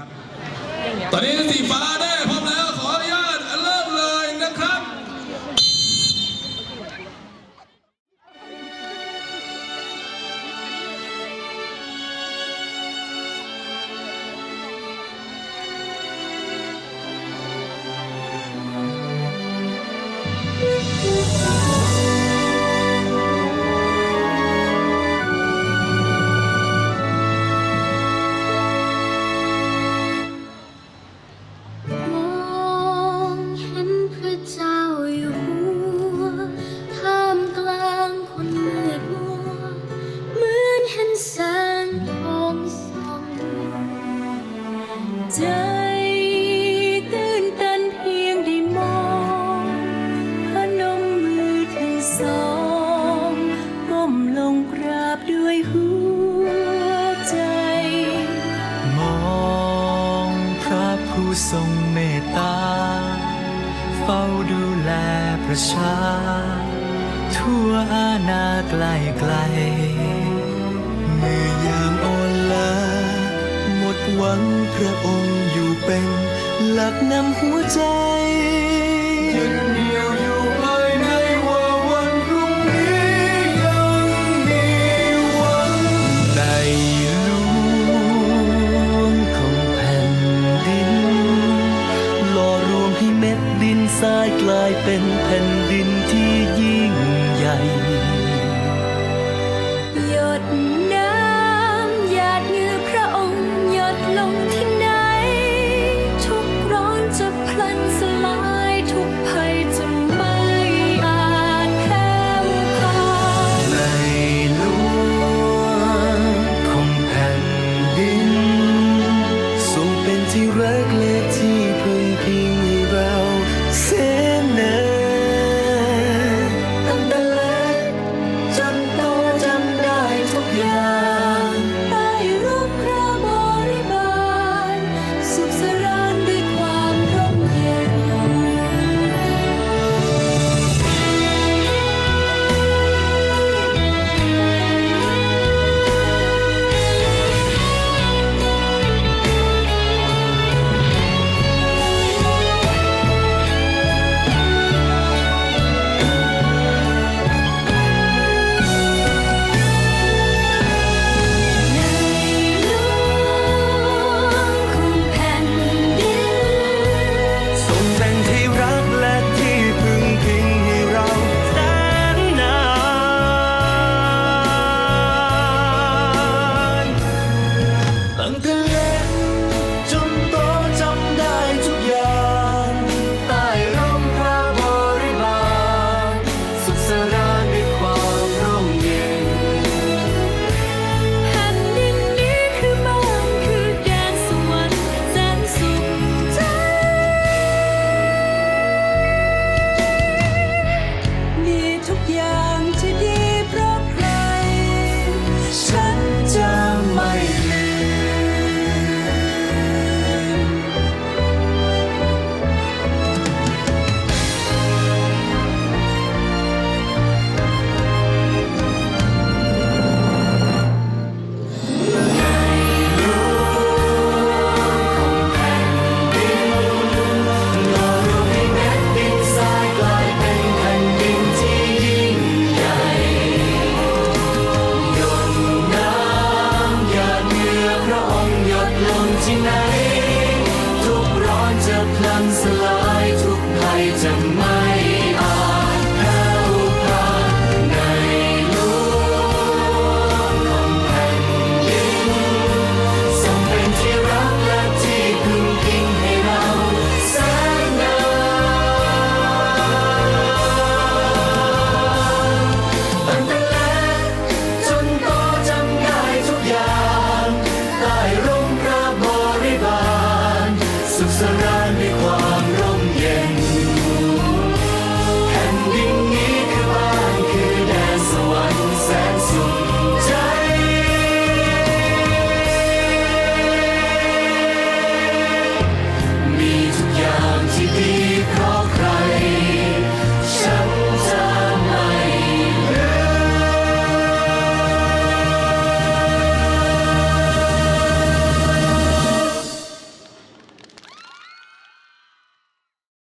ครับ ตอนนี้สีฟ้าได้ ใจตื่นตันเพียงได้มองพนมมือทั้งสองก้มลงกราบด้วยหัวใจ มองพระผู้ทรงเมตตา เฝ้าดูแลประชา ทั่วอาณาไกลไกลเมื่อยา หวังพระองค์อยู่เป็นหลักนำหัวใจยึดเหนี่ยวอยู่ภายในว่าวันพรุ่งนี้ยังมีหวังในหลวงของแผ่นดินหล่อรวมให้เม็ดดินทรายกลายเป็นแผ่นดินที่ยิ่งใหญ่หยด